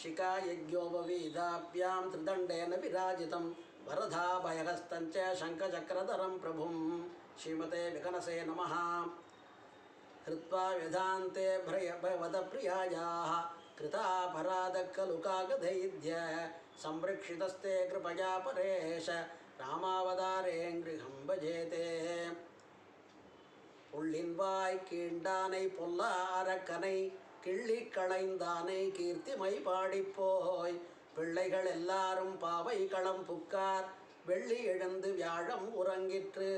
शिखायज्ञोपवीदाभ्यां त्रिदण्डेन विराजितं वरदाभयहस्तञ्च शङ्खचक्रधरं प्रभुं श्रीमते विकनसे नमः हृत्वा व्यधान्ते भ्रय भवदप्रियायाः कृतापराधकलुकागधैद्य संरक्षितस्ते कृपया परेश रामावतारेङ्गृहं भजेते உள்ளின்வாய் கீண்டானை பொல்லாரக்கனை கிள்ளி களைந்தானை கீர்த்திமை பாடிப்போய். பிள்ளைகள் எல்லாரும் பாவை களம் புக்கார். வெள்ளி எழுந்து வியாழம் உறங்கிற்று.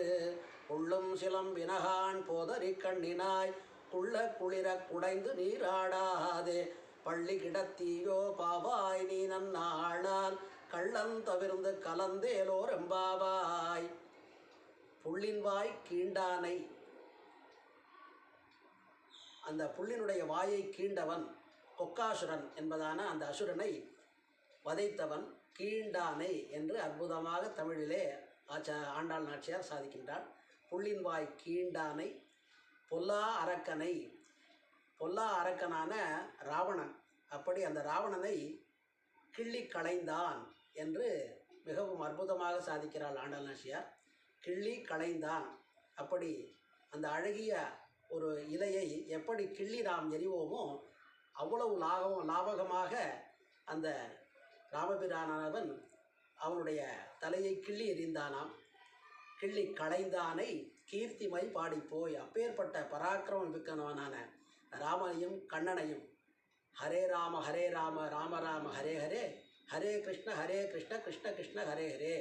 உள்ளும் சிலம் வினகான் போதறி கண்ணினாய். குள்ள குளிர குடைந்து நீராடாதே பள்ளி கிடத்தீயோ பாவாய் நீ நன்னாளால் கள்ளம் தவிர்ந்து கலந்தேலோர் எம்பாவாய். புள்ளின்வாய் கீண்டானை அந்த புள்ளினுடைய வாயை கீண்டவன் கொக்காசுரன் என்பதான அந்த அசுரனை வதைத்தவன் கீண்டானை என்று அற்புதமாக தமிழிலே ஆச்சா ஆண்டாள் நாச்சியார் சாதிக்கின்றார். புள்ளின் வாய் கீண்டானை பொல்லா அரக்கனை பொல்லா அரக்கனான ராவணன். அப்படி அந்த ராவணனை கிள்ளி களைந்தான் என்று மிகவும் அற்புதமாக சாதிக்கிறாள் ஆண்டாள் நாச்சியார். கிள்ளி களைந்தான். அப்படி அந்த அழகிய ஒரு இலையை எப்படி கிள்ளி நாம் எறிவோமோ அவ்வளவு லாபம் லாபகமாக அந்த ராமபிரானவன் அவனுடைய தலையை கிள்ளி எறிந்தானாம். கிள்ளி களைந்தானை கீர்த்திமை பாடிப்போய். அப்பேற்பட்ட பராக்கிரமம் மிக்கனவனான ராமனையும் கண்ணனையும் ஹரே ராம ஹரே ராம ராம ராம ஹரே ஹரே ஹரே கிருஷ்ண ஹரே கிருஷ்ண கிருஷ்ண கிருஷ்ண ஹரே ஹரே.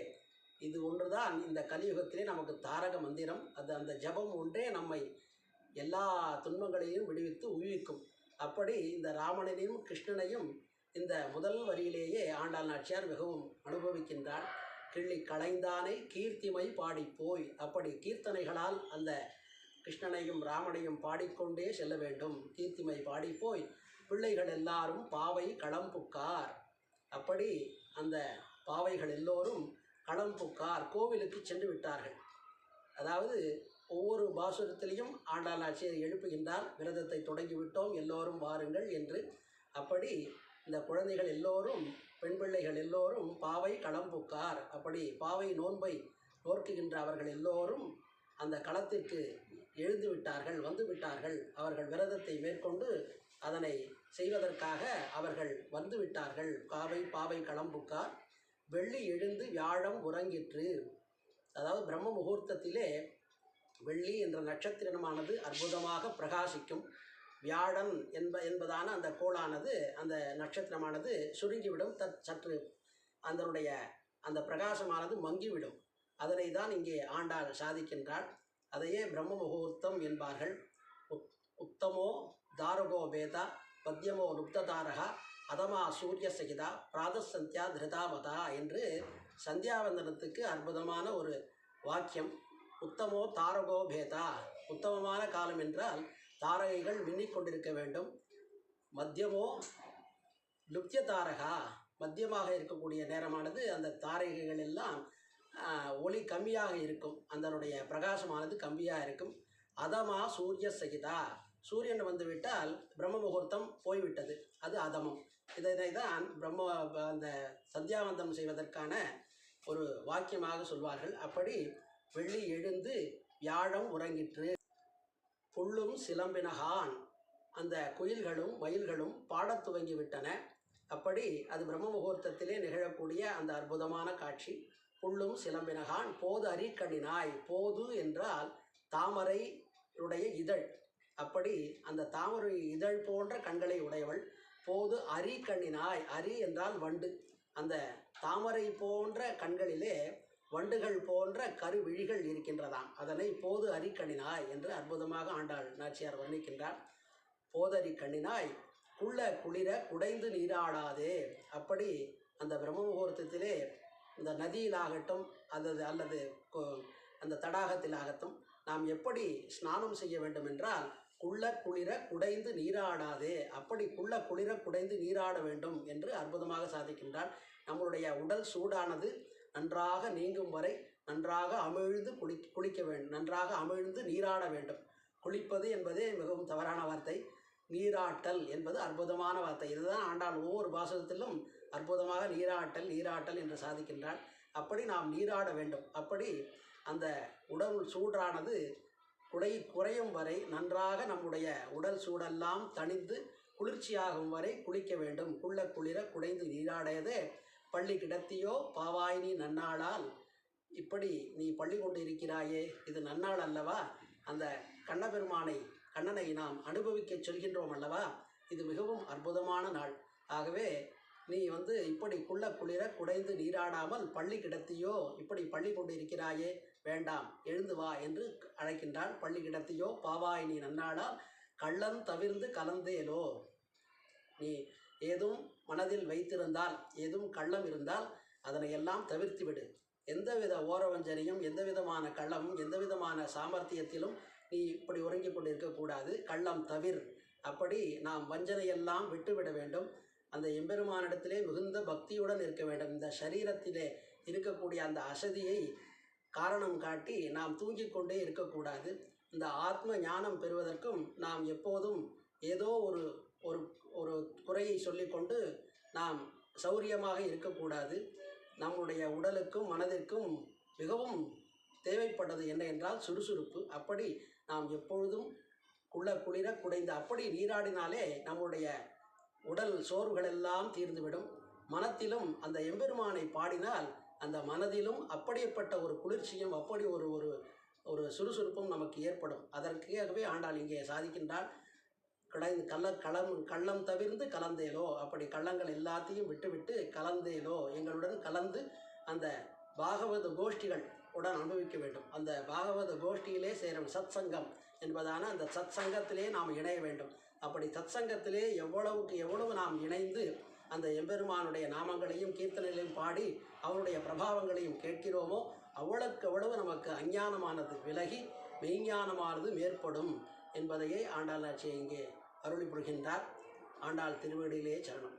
இது ஒன்று தான் இந்த கலியுகத்திலே நமக்கு தாரக மந்திரம். அது அந்த ஜபம் ஒன்றே நம்மை எல்லா துன்பங்களையும் விடுவித்து உயிர்க்கும். அப்படி இந்த ராமனையும் கிருஷ்ணனையும் இந்த முதல் வரியிலேயே ஆண்டாள் நாச்சியார் மிகவும் அனுபவிக்கின்றாள் கிள்ளி களைந்தானை கீர்த்திமை பாடிப்போய் அப்படி கீர்த்தனைகளால் அந்த கிருஷ்ணனையும் ராமனையும் பாடிக்கொண்டே செல்ல வேண்டும். கீர்த்திமை பாடிப்போய் பிள்ளைகள் எல்லாரும் பாவை களம்புக்கார். அப்படி அந்த பாவைகள் எல்லோரும் களம்புக்கார். கோவிலுக்கு சென்று விட்டார்கள். அதாவது ஒவ்வொரு பாசுரத்திலையும் ஆண்டாள் ஆட்சியர் எழுப்புகின்றார். விரதத்தை தொடங்கிவிட்டோம். எல்லோரும் வாருங்கள் என்று. அப்படி இந்த குழந்தைகள் எல்லோரும் பெண் பிள்ளைகள் எல்லோரும் பாவை களம்புக்கார் அப்படி பாவை நோன்பை நோக்குகின்ற அவர்கள் எல்லோரும் அந்த களத்திற்கு எழுந்து விட்டார்கள் வந்து விட்டார்கள். அவர்கள் விரதத்தை மேற்கொண்டு அதனை செய்வதற்காக அவர்கள் வந்து விட்டார்கள். பாவை பாவை களம்புக்கார் வெள்ளி எழுந்து வியாழம் உறங்கிற்று. அதாவது பிரம்ம முகூர்த்தத்திலே வெள்ளி என்ற நட்சத்திரமானது அற்புதமாக பிரகாசிக்கும். வியாழன் என்ப என்பதான அந்த கோளானது அந்த நட்சத்திரமானது சுருங்கிவிடும். தத் சற்று அதனுடைய அந்த பிரகாசமானது மங்கிவிடும். அதனை தான் இங்கே ஆண்டாள் சாதிக்கின்றாள். அதையே பிரம்ம முகூர்த்தம் என்பார்கள். உத் உத்தமோ தாரகோ வேதா பத்யமோ நுப்ததாரகா அதமா சூரிய சகிதா பிராதசந்தியா திருதாமதா என்று சந்தியாவந்தனத்துக்கு அற்புதமான ஒரு வாக்கியம். உத்தமோ தாரகோ பேதா. உத்தமமான காலம் என்றால் தாரகைகள் மின்னிக் கொண்டிருக்க வேண்டும். மத்தியமோ லுப்திய தாரகா மத்தியமாக இருக்கக்கூடிய நேரமானது அந்த தாரகைகள் எல்லாம் ஒளி கம்மியாக இருக்கும். அதனுடைய பிரகாசமானது கம்மியாக இருக்கும். அதமா சூரிய சகிதா. சூரியன் வந்துவிட்டால் பிரம்ம முகூர்த்தம் போய்விட்டது. அது அதமம். இதனை தான் பிரம்ம அந்த சந்தியாவந்தம் செய்வதற்கான ஒரு வாக்கியமாக சொல்வார்கள். அப்படி வெள்ளி எழுந்து வியாழம் உறங்கிற்று. புல்லும் சிலம்பினகான். அந்த குயில்களும் மயில்களும் பாடத் துவங்கிவிட்டன. அப்படி அது பிரம்ம முகூர்த்தத்திலே நிகழக்கூடிய அந்த அற்புதமான காட்சி. புல்லும் சிலம்பினகான் போது அரிக்கணினாய் போது என்றால் தாமரை உடைய இதழ். அப்படி அந்த தாமரை இதழ் போன்ற கண்களை உடையவள். போது அரி கண்ணினாய் அரி என்றால் வண்டு. அந்த தாமரை போன்ற கண்களிலே வண்டுகள் போன்ற கருவிழிகள் இருக்கின்றதாம். அதனை போது அரிக்கணினாய் என்று அற்புதமாக ஆண்டாள் நாச்சியார் வர்ணிக்கின்றார். போதரி கண்ணினாய் குள்ள குளிர குடைந்து நீராடாதே. அப்படி அந்த பிரம்ம முகூர்த்தத்திலே இந்த நதியிலாகட்டும் அல்லது அல்லது அந்த தடாகத்திலாகட்டும் நாம் எப்படி ஸ்நானம் செய்ய வேண்டும் என்றால் குள்ள குளிர குடைந்து நீராடாதே அப்படி குள்ள குளிர குடைந்து நீராட வேண்டும் என்று அற்புதமாக சாதிக்கின்றார் நம்மளுடைய உடல் சூடானது நன்றாக நீங்கும் வரை நன்றாக அமிழ்ந்து குளி குளிக்க வேண்டும். நன்றாக அமிழ்ந்து நீராட வேண்டும். குளிப்பது என்பதே மிகவும் தவறான வார்த்தை. நீராட்டல் என்பது அற்புதமான வார்த்தை. இதுதான் ஆண்டாள் ஒவ்வொரு பாசகத்திலும் அற்புதமாக நீராட்டல் நீராட்டல் என்று சாதிக்கின்றாள். அப்படி நாம் நீராட வேண்டும். அப்படி அந்த உடல் சூடானது குடை குறையும் வரை நன்றாக நம்முடைய உடல் சூடெல்லாம் தணிந்து குளிர்ச்சியாகும் வரை குளிக்க வேண்டும். குள்ள குளிர குடைந்து நீராடையதே பள்ளி கிடத்தியோ பாவாய் நீ நன்னாளால் இப்படி நீ பள்ளி கொண்டு இருக்கிறாயே இது நன்னாள் அல்லவா? அந்த கண்ணபெருமானை கண்ணனை நாம் அனுபவிக்கச் சொல்கின்றோம் அல்லவா? இது மிகவும் அற்புதமான நாள். ஆகவே நீ வந்து இப்படி குள்ள குளிர குடைந்து நீராடாமல் பள்ளி கிடத்தியோ இப்படி பள்ளி கொண்டு இருக்கிறாயே வேண்டாம் எழுந்து வா என்று அழைக்கின்றாள் பள்ளி கிடத்தியோ பாவாய் நீ நன்னாடால் கள்ளம் தவிர்ந்து கலந்தேலோ. நீ ஏதும் மனதில் வைத்திருந்தால் ஏதும் கள்ளம் இருந்தால் அதனை எல்லாம் தவிர்த்து விடு எந்தவித ஓரவஞ்சனையும் எந்த விதமான கள்ளமும் எந்த விதமான சாமர்த்தியத்திலும் நீ இப்படி உறங்கிக் கொண்டிருக்கக்கூடாது கள்ளம் தவிர். அப்படி நாம் வஞ்சனையெல்லாம் விட்டுவிட வேண்டும். அந்த எம்பெருமானிடத்திலே மிகுந்த பக்தியுடன் இருக்க வேண்டும். இந்த சரீரத்திலே இருக்கக்கூடிய அந்த அசதியை காரணம் காட்டி நாம் தூங்கிக் கொண்டே இருக்கக்கூடாது இந்த ஆத்ம ஞானம் பெறுவதற்கும் நாம் எப்போதும் ஏதோ ஒரு ஒரு ஒரு குறையை சொல்லிக்கொண்டு நாம் சௌரியமாக இருக்கக்கூடாது. நம்முடைய உடலுக்கும் மனதிற்கும் மிகவும் தேவைப்பட்டது என்ன என்றால் சுறுசுறுப்பு. அப்படி நாம் எப்பொழுதும் குள்ள குளிர குடைந்து அப்படி நீராடினாலே நம்முடைய உடல் சோர்வுகள் எல்லாம் தீர்ந்துவிடும். மனத்திலும் அந்த எம்பெருமானை பாடினால் அந்த மனதிலும் அப்படிப்பட்ட ஒரு குளிர்ச்சியும் அப்படி ஒரு ஒரு ஒரு சுறுசுறுப்பும் நமக்கு ஏற்படும். அதற்காகவே ஆண்டாள் இங்கே சாதிக்கின்றாள். கடைந்து கள்ள களம் கள்ளம் தவிர்ந்து கலந்தேலோ? அப்படி கள்ளங்கள் எல்லாத்தையும் விட்டுவிட்டு கலந்தேலோ? எங்களுடன் கலந்து அந்த பாகவத கோஷ்டிகள் உடன் அனுபவிக்க வேண்டும். அந்த பாகவத கோஷ்டியிலே சேரும் சத் சங்கம் என்பதான அந்த சத் சங்கத்திலே நாம் இணைய வேண்டும். அப்படி சத் சங்கத்திலே எவ்வளவுக்கு எவ்வளவு நாம் இணைந்து அந்த எம்பெருமானுடைய நாமங்களையும் கீர்த்தனைகளையும் பாடி அவருடைய பிரபாவங்களையும் கேட்கிறோமோ அவ்வளவுக்கு அவ்வளவு நமக்கு அஞ்ஞானமானது விலகி மெய்ஞானமானது மேற்படும் என்பதையே ஆண்டாள் ஆட்சியை இங்கே அருளி புரிகின்றார். ஆண்டாள் திருவடியிலே சரணம்.